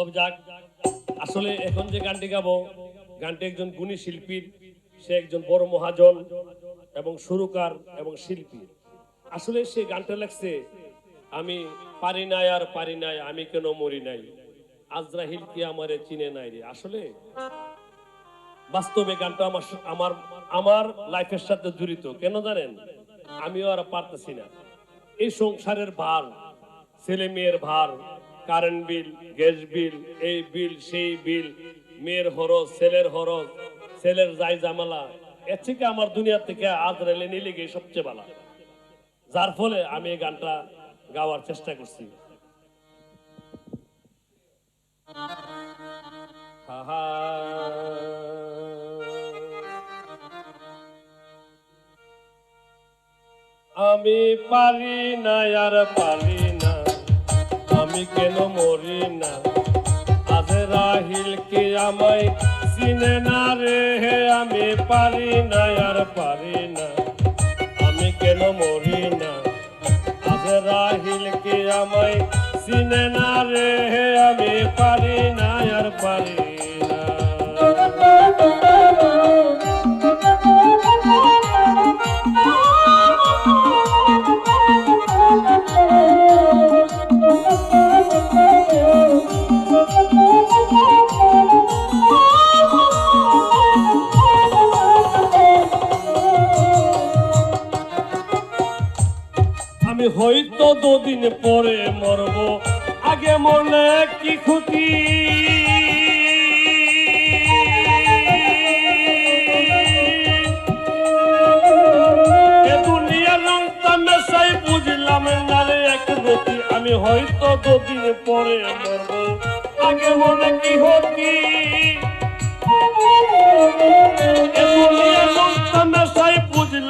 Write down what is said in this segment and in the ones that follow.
তবে যাক, আসলে এখন যে গানটি গাবো, গানটি একজন গুণী শিল্পীর, সে একজন বড় মহাজন এবং সুরকার এবং শিল্পী। আসলে সে গানটা লেখছে, আমি পারি নাই আর পারি নাই, আমি কেন মরি নাই? আজরাহিল কি আমারে চিনে নাই রে? আসলে বাস্তবে গানটা আমার আমার আমার লাইফের সাথে জড়িত, কেন জানেন? আমিও আর পারতেছি না। এই সংসারের ভার, ছেলে মেয়ের ভার কারেন্ট বিল, গ্যাস বিল, এই বিল, সেই বিল, মেয়ের হরজ, ছেলের হরজ, ছেলের যাই জামালা এর থেকে আমার দুনিয়া থেকে আজ রেলে নিলে গিয়ে সবচেয়ে ভালো। যার ফলে আমি এই গানটা গাওয়ার চেষ্টা করছি। আমি পারি না, আর পারি আমি কেন মরি না? আজ রাহিল কি আমায় চিনে না রে? হে, আমি পারি না, আর পারি না। আমি কেন মরি না? আজ রাহিল কি আমায় চিনে না রে? হে, আমি পারি না। আমি হয়তো দুদিন পরে মরব। আগে মরলে কি ক্ষতি? না আমি হয়তো দুদিন পরে মরব। আগে মরলে কি ক্ষতি?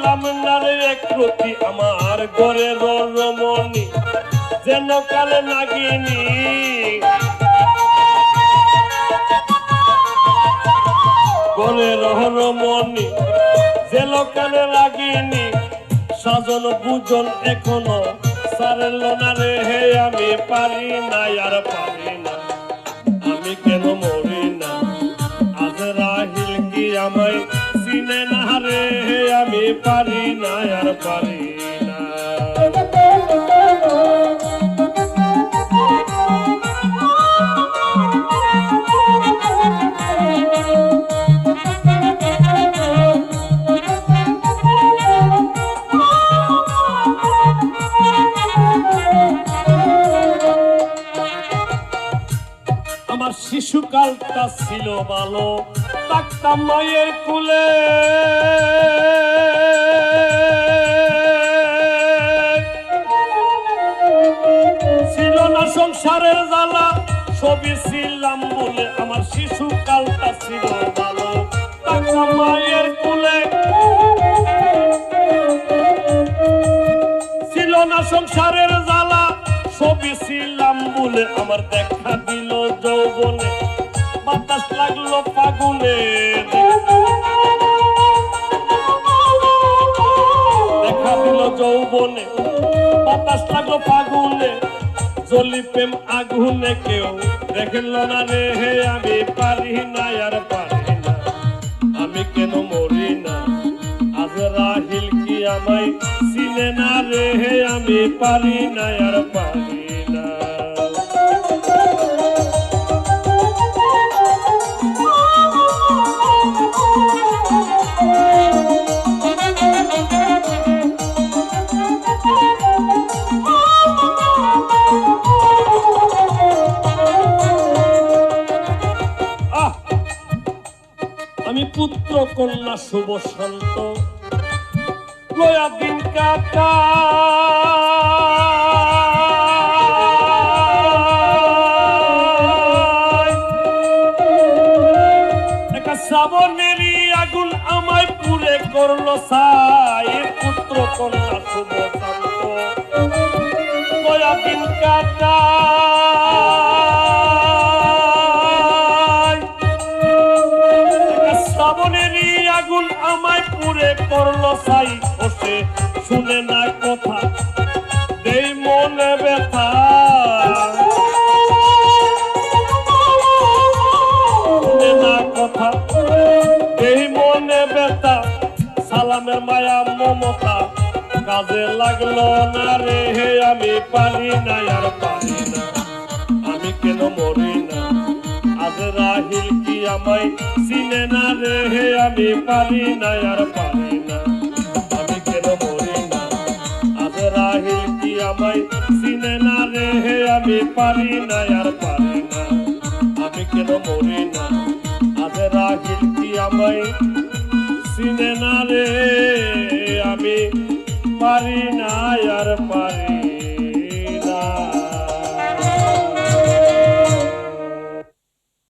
বুঝলাম না রে, এক রতি আমার ঘরে রমণী যেন কালে নাগিনী। ঘরে রমণী যে লোকালে লাগিনি সাজন বুজন এখনও সারেল না রে, হে আমি পারি না আর পারি না। আমি কেন মরি? শিশুকালটা ছিল ভালো থাকতাম মায়ের কুলে। ছিল না সংসারের জ্বালা, সবই ছিলাম বলে আমার শিশুকালটা ছিল ভালো থাকতাম মায়ের কুলে। ছিল না সংসারের জ্বালা, সবই ছিলাম বলে আমার দেখা দিল যৌবনে। বাতাস লাগল ফাগুনে। দেখা দিল যৌবনে, বাতাস লাগল ফাগুনে। জলি প্রেম আগুনে কেউ দেখল না রে, হে আমি পারি না, আর পারি না। আমি কেন মরি না? আজ রাহিল কি আমায় চিনে না রে, হে আমি পারি না, আর পারি কন্যা শুভ শান্ত। লয়া দিন একটা শ্রাবণেরই আগুন আমায় পুরে করল সাই পুত্র কন্যা শুভ শান্ত। দিন কাটা। চাই বসে, শুনে না কথা। দেই মনে ব্যথা। শুনে না কথা। দেই মনে ব্যথা। সালামের মায়া মমতা। কাজে লাগল না রে, হে আমি পারি না আর না। আমি কেন মরি না? আজ রাহিল কি আমায় চিনে না রে, হে আমি পারি না আর আজ রাহিল কি আমায় চিনে না রে? হে আমি পারি না, আর পারি না। আমি কেন মরি না? আজ রাহিল কি আমায় চিনে না রে? আমি পারি না, আর পারি